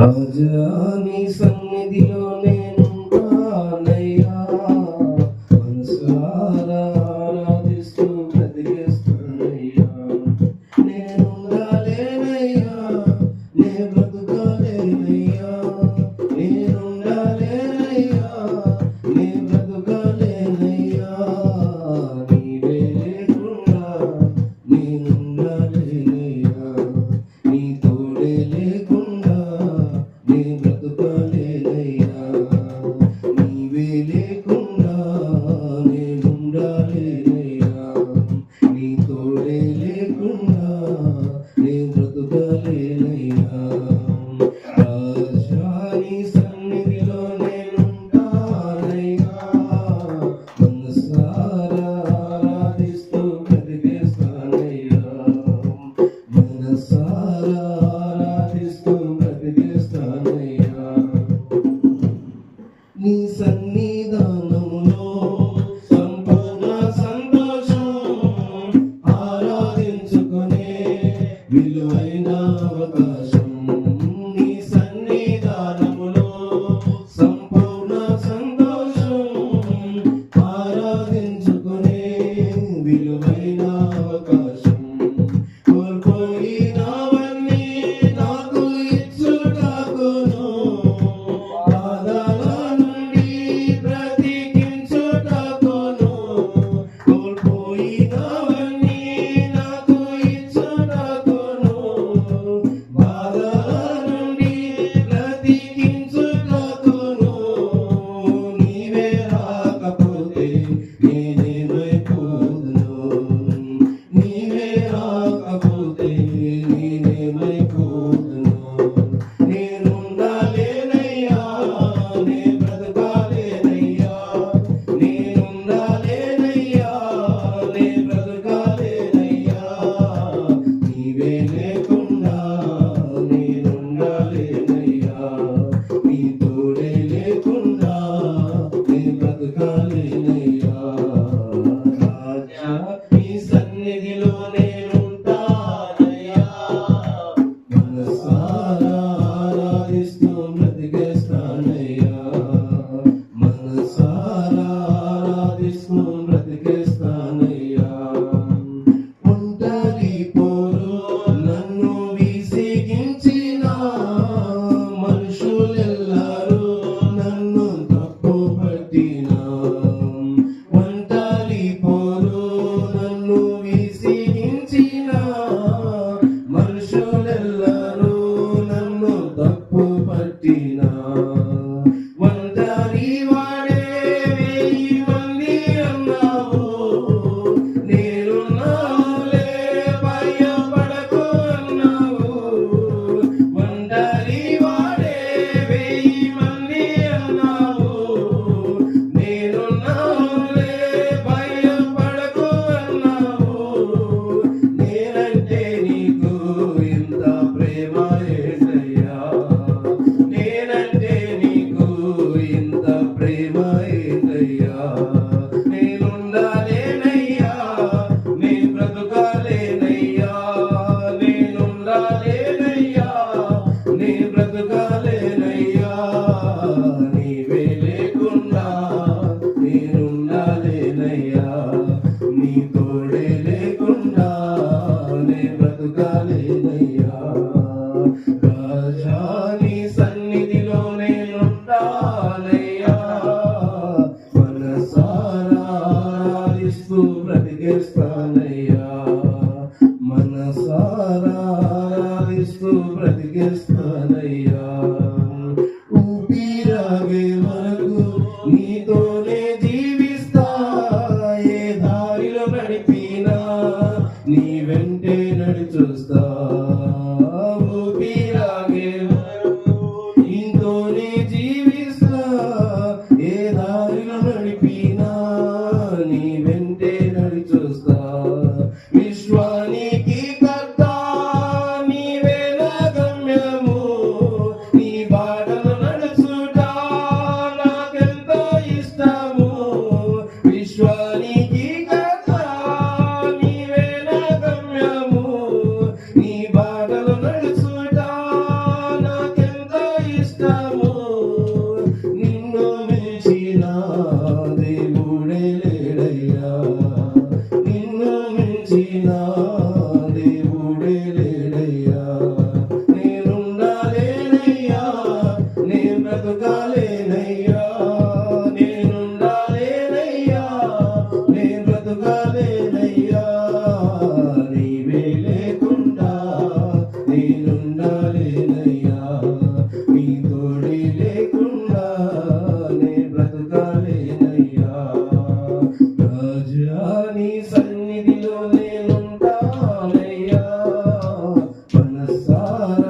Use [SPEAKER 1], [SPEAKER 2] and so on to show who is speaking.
[SPEAKER 1] আজ আমি সঙ্গে দিল নে। লেগেল মনে తోడే లేకుండా నే బ్రతకాలేనయ్యా. రాజా నీ సన్నిధిలో నేనుండాలయ్యా మనసారాధిస్తూ బ్రతికేస్తానయ్యా. మనసారాధిస్తూ బ్రతికేస్తానయ్యా. నేనని చూస్తావు మీరా. దేవుడే లేడయ్యా. నేనుండాలేనయ్యా. నే బ్రతకాలేనయ్యా. నేనుండాలేనయ్యా. నే బ్రతకాలేనయ్యా. నీవే లేకుండా నేనుండాలేనయ్యా. నీ తోడే లేకుండా hora,